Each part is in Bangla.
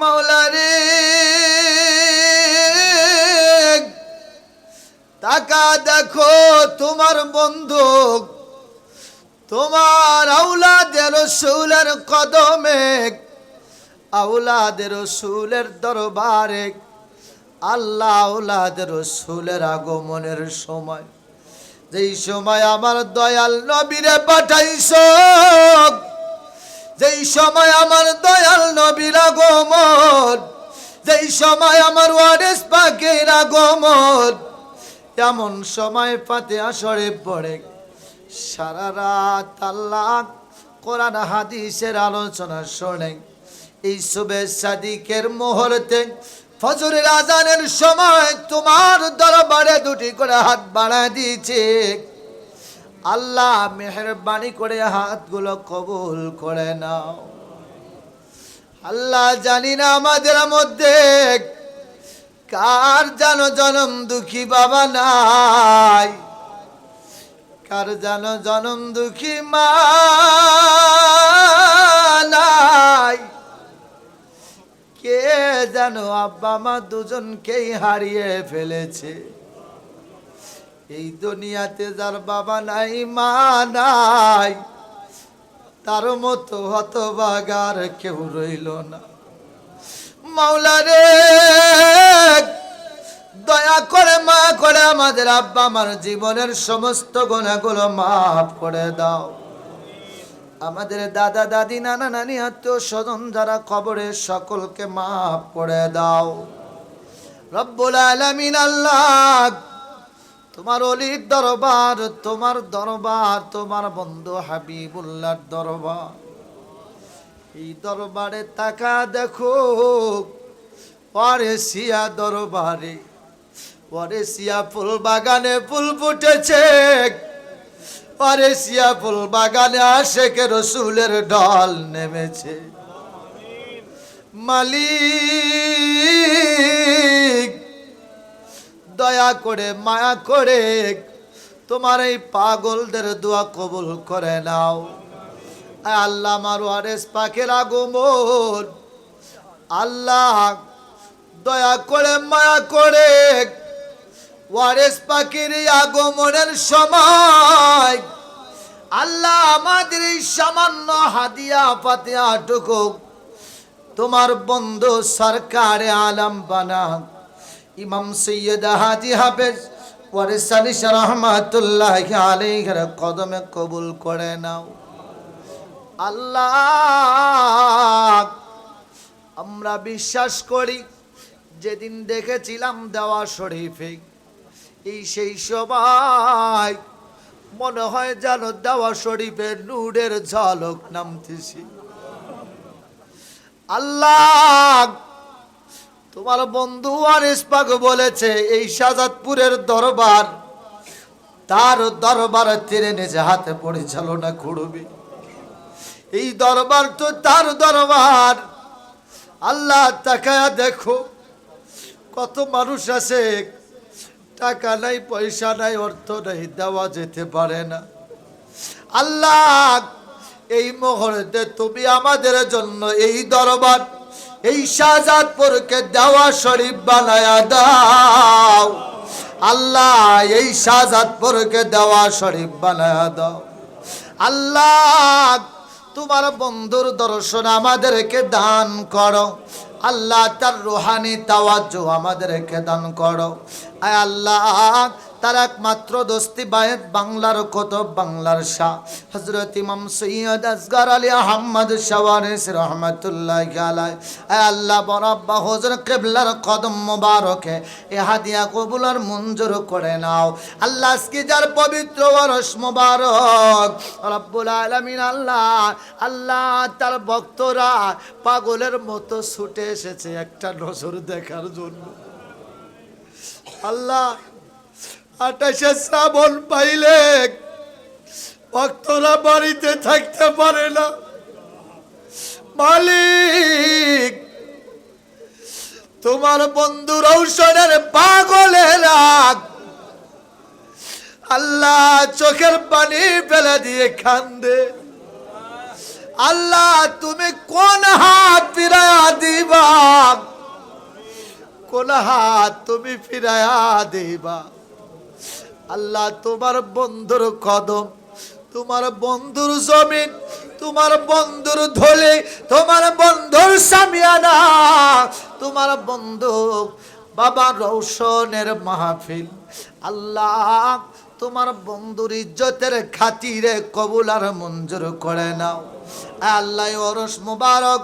মাওলারে। টাকা দেখো তোমার বন্ধু, তোমার আউলাদের রসুলের কদমে আউলাদের রসুলের দরবারে, আল্লাহ আউলাদের রসুলের আগমনের সময়। যেই সময় আমার দয়াল নবীরে পাঠাইছ যেই সময় আমার দয়াল নবীর আগমন যেই সময় আমার ওয়ারেস পাখির আগমন, এমন সময় পাতে আসরে পড়ে। সারা রাত আল্লাহ কোরআন, হাদিসের আলোচনা শোনে। এই শুভেচ্ছা দিকের মুহূর্তে ফজরের আজানের সময় তোমার দরবারে দুটি করে হাত বাড়ায় দিয়েছে। আল্লাহ মেহরবানি করে হাতগুলো কবুল করে নাও। আল্লাহ জানি না আমাদের মধ্যে কার জানো জনম দুঃখী বাবা নাই, কার জানো জনম দুঃখী মা নাই। কে জানো আব্বা মা দুজনকেই হারিয়ে ফেলেছে। এই দুনিয়াতে যার বাবা নাই, মা নাই, তার মতো হতবাগার কেউ রইল না। মাওলারে দয়া করে, মা করে আমাদের আব্বা আমার জীবনের সমস্ত গোনাগুলো মাফ করে দাও। আমাদের দাদা, দাদি, নানা, নানি, আত্মীয় স্বজন যারা কবরে সকলকে মাফ করে দাও। রব্বুল আলামিন আল্লাহ তোমার অলির দরবার, তোমার দরবার, তোমার বন্ধু হাবিবুল্লার দরবার। এই দরবারে তাকা দেখো পরে সিয়া দরবারে পরে সিয়া ফুল বাগানে ফুল ফুটেছে। পরে সিয়া ফুল বাগানে আশেকে রসুলের ঢল নেমেছে। মালিক দয়া করে, মায়া করে তোমার এই পাগলদের দোয়া কবুল করে নাও। আল্লাহ আমার ওয়ারেস পাখের আগমন। আল্লাহ, দয়া করে, মায়া করে ওয়ারেস পাখির আগমনের সময় আল্লাহ আমাদের এই সামান্য হাদিয়া পাতিয়া টুকু তোমার বন্ধু সরকারে আলম বানা ইমাম সৈয়দ হাজি হাফেজ ওয়ারিসানি রহমাতুল্লাহ আলাইহির কদমে কবুল করে নাও। আল্লাহ, আমরা বিশ্বাস করি যেদিন দেখেছিলাম দেওয়া শরীফে, এই সেই সবাই মনে হয় যেন দেওয়া শরীফের নূরের ঝলক নামতেছি। আল্লাহ তোমার বন্ধু আর ইস্পাক বলেছে, এই শাজাদপুরের দরবার, তার দরবার তীরে নিজে হাতে পরিচালনা করবে। এই দরবার তো তার দরবার। আল্লাহ তাকায়া দেখো, কত মানুষ আছে, টাকা নাই, পয়সা নাই, অর্থ নাই, দেওয়া যেতে পারে না। আল্লাহ, এই মুহূর্তে তুমি আমাদের জন্য এই দরবার এই শাহজাদপুরকে দেওয়া শরীফ বানায়া দাও। আল্লাহ, এই শাহজাদপুরকে দেওয়া শরীফ বানায়া দাও। আল্লাহ, তোমার বন্ধুর দর্শন আমাদেরকে দান করো। আল্লাহ, তার রুহানি তাওয়াজ্জ আমাদেরকে দান করো। আয় আল্লাহ তার একমাত্র দোস্তি বায়েত বাংলার কত বাংলার শাহ। হজরত ইমাম সৈয়দ আসগার আলী আহম্মদ শাওয়ারিস রহমতুল্লাহ আলাই আল্লাহ বরাব্বা হজর কেবলার কদম মোবারকে, এ হাদিয়া কবুলার মঞ্জুর করে নাও। আল্লাহ আজকে যার পবিত্র বরস মোবারক, রব্বুল আলমিন আল্লাহ আল্লাহ তার ভক্তরা পাগলের মতো ছুটে এসেছে একটা নজর দেখার জন্য। আল্লাহ আঠাশে শ্রাবণ পাইলে ভক্তরা বাড়িতে থাকতে পারে না। মালিক, তোমার বন্ধু রৌশনের পাগলেরা আল্লাহ চোখের পানি ফেলে দিয়ে কান্দে। আল্লাহ, তুমি কোন হাত ফিরায়া দিবা? কোন হাত তুমি ফিরায়া দেবা? আল্লাহ তোমার বন্ধুর কদম, তোমার বন্ধুর জমিন, তোমার বন্ধুর ধলে, তোমার বন্ধুর সামিয়ানা, তোমার বন্ধু বাবা রৌশনের মাহফিল। আল্লাহ তোমার বন্ধুর ইজ্জতের খাতিরে কবুল আর মঞ্জুর করে নাও। আল্লাহ ওরস মুবারক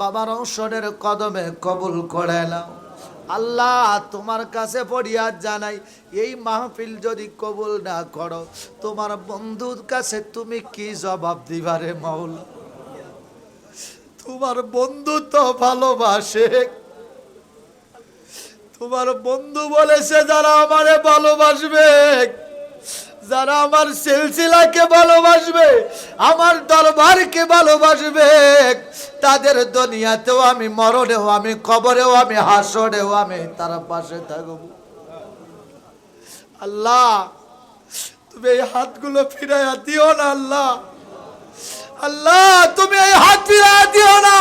বাবা রৌশনের কদমে কবুল করে নাও। আল্লাহ তোমার কাছে ফরিয়াদ জানাই, এই মাহফিল যদি কবুল না করো, তোমার বন্ধুর কাছে তুমি কি জবাব দিবারে মৌল তোমার বন্ধু তো ভালোবাসে। তোমার বন্ধু বলেছে, যারা আমারে ভালোবাসবে যারা আমার সিলসিলাকে ভালোবাসবে, আমার দরবারকে ভালোবাসবে, তাদের দুনিয়াতেও আমি মরণেও আমি, কবরেও আমি, হাসরেও আমি তার পাশে থাকব। আল্লাহ, তুমি এই হাতগুলো ফিরাইয়া দিও না, আল্লাহ। আল্লাহ, তুমি এই হাত ফিরাইয়া দিও না।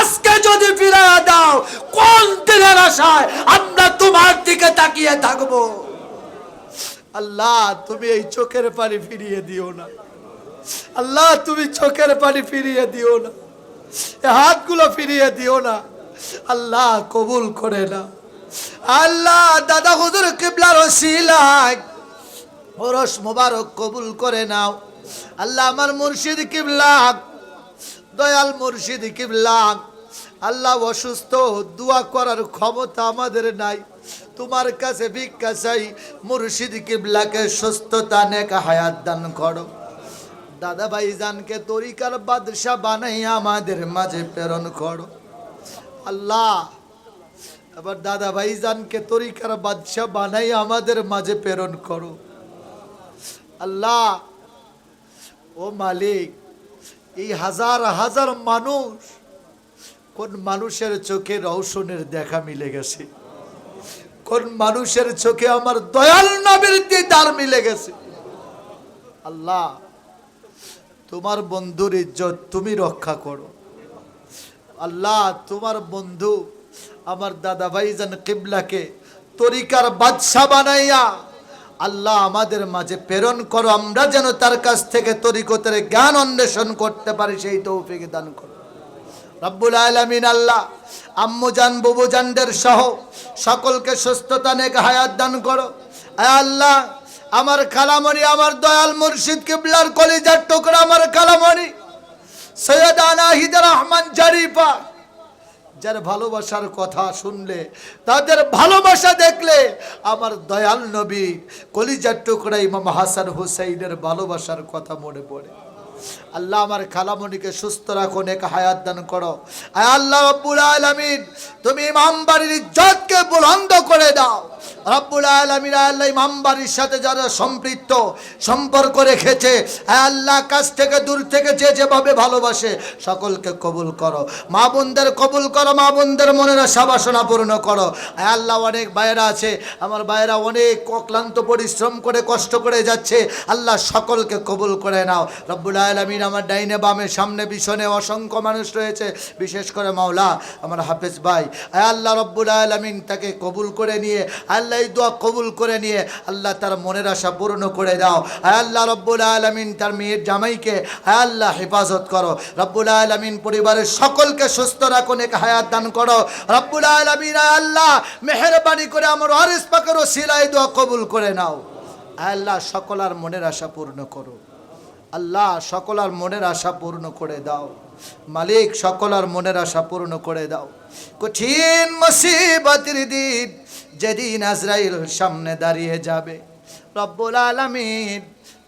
আজকে যদি ফিরাইয়া দাও, কোন দিনের আশায় আমরা তোমার দিকে তাকিয়ে থাকব? আল্লাহ, তুমি এই চোখের পানি ফিরিয়ে দিও না। আল্লাহ, তুমি চোখের পানি ফিরিয়ে দিও না। এ হাতগুলো ফিরিয়ে দিও না। আল্লাহ, কবুল করে না আল্লাহ, দাদা হুজুর কিবলার ওসিলায় ওরস মোবারক কবুল করে নাও। আল্লাহ, আমার মুর্শিদ কিবলা, দয়াল মুর্শিদ কিবলা। আল্লাহ, অসুস্থ, দোয়া করার ক্ষমতা আমাদের নাই। তোমার কাছে ভিক্ষা চাই, মুর্শিদ কিবলাকে সুস্থতা নেক হায়াত দান করো। দাদা ভাইজানকে তরিকার বাদশাহ বানাই আমাদের মাঝে প্রেরণ করো। আল্লাহ আবার দাদা ভাইজানকে তরিকার বাদশাহ বানাই আমাদের মাঝে প্রেরণ করো। আল্লাহ, ও মালিক, এই হাজার হাজার মানুষ কোন মানুষের চোখে রৌশনের দেখা মিলে গেছে। কোন মানুষের চোখে আমার দয়াল নবীর দিদার মিলে গেছে? আল্লাহ, তোমার বন্ধুর ইজ্জত তুমি রক্ষা করো। আল্লাহ, তোমার বন্ধু আমার দাদা ভাইজান কিবলাকে তরিকার বাদশা বানাইয়া আল্লাহ আমাদের মাঝে প্রেরণ করো। আমরা যেন তার কাছ থেকে তরিকতের জ্ঞান অন্বেষণ করতে পারি, সেই তৌফিক দান করো। রব্বুল আলমিন আল্লাহ, আম্মু জান, বুবু জানদের সহ সকলকে সুস্থতা, নেক হায়াত দান করো। আল্লাহ, আমার খালামণি, আমার দয়াল মুর্শিদ কিবলার কলিজার টুকরা আমার খালামণি, সৈয়দ আনাহিদ রহমান জারিফা, যার ভালোবাসার কথা শুনলে, তাদের ভালোবাসা দেখলে আমার দয়াল নবী কলিজার টুকরা ইমাম হাসান হুসাইনের ভালোবাসার কথা মনে পড়ে। আল্লাহ আমার খালামণিকে সুস্থ রাখো, নেক হায়াত দান করো। আল্লাহ রব্বুল আলামিন, তুমি ইমাম বাড়ির ইজ্জতকে বুলন্দ করে দাও। রব্বুল আলামিন আল্লাহ ইমাম বাড়ির সাথে যারা সম্পৃক্ত, সম্পর্ক রেখেছে আল্লাহ কাছ থেকে দূর থেকে যে যেভাবে ভালোবাসে, সকলকে কবুল করো। মা বোনদের কবুল করো, মা বোনদের মনের আশা বাসনা পূর্ণ করো। আল্লাহ অনেক বাইরা আছে, আমার বাইরা অনেক অক্লান্ত পরিশ্রম করে, কষ্ট করে যাচ্ছে। আল্লাহ সকলকে কবুল করে নাও। রব্বুল আলমিন আমার ডাইনে বামে, সামনে, পিছনে অসংখ্য মানুষ রয়েছে, বিশেষ করে মাওলা আমার হাফেজ ভাই। আল্লাহ রব্বুল আলমিন তাকে কবুল করে নিয়ে, আল্লাহ দোয়া কবুল করে নিয়ে আল্লাহ তার মনের আশা পূর্ণ করে দাও। আয় আল্লাহ রব্বুল আলমিন তার মেয়ের জামাইকে, আয় আল্লাহ হেফাজত করো। রব্বুল আলমিন পরিবারের সকলকে সুস্থ রাখো এক হায়াত দান করো। রব্বুল আলমিন আল্লাহ মেহরবানি করে আমার অরিস পাকেরও সিলাই দোয়া কবুল করে নাও। আল্লাহ সকলার মনের আশা পূর্ণ করো। আল্লাহ সকলার মনের আশা পূর্ণ করে দাও। মালিক সকলার মনের আশা পূর্ণ করে দাও। কঠিন মুসিবতের দিন যেদিন আজরাইল সামনে দাঁড়িয়ে যাবে। রব্বুল আলামিন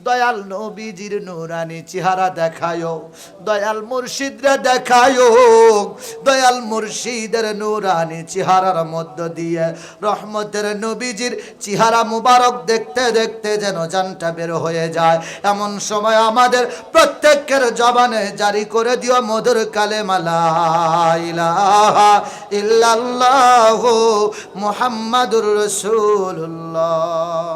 দয়াল নবীজির নুরানি চেহারা দেখায়ো, দয়াল মুর্শিদরা দেখায়ো, দয়াল মুর্শিদের নুরানি চেহারার মধ্য দিয়ে, রহমতের নবীজির চেহারা মুবারক দেখতে দেখতে যেন জানটা বের হয়ে যায়। এমন সময় আমাদের প্রত্যেকের জবানে জারি করে দিও মধুর কালে মালা ইলাহা ইল্লাল্লাহু মুহাম্মাদুর রাসূলুল্লাহ।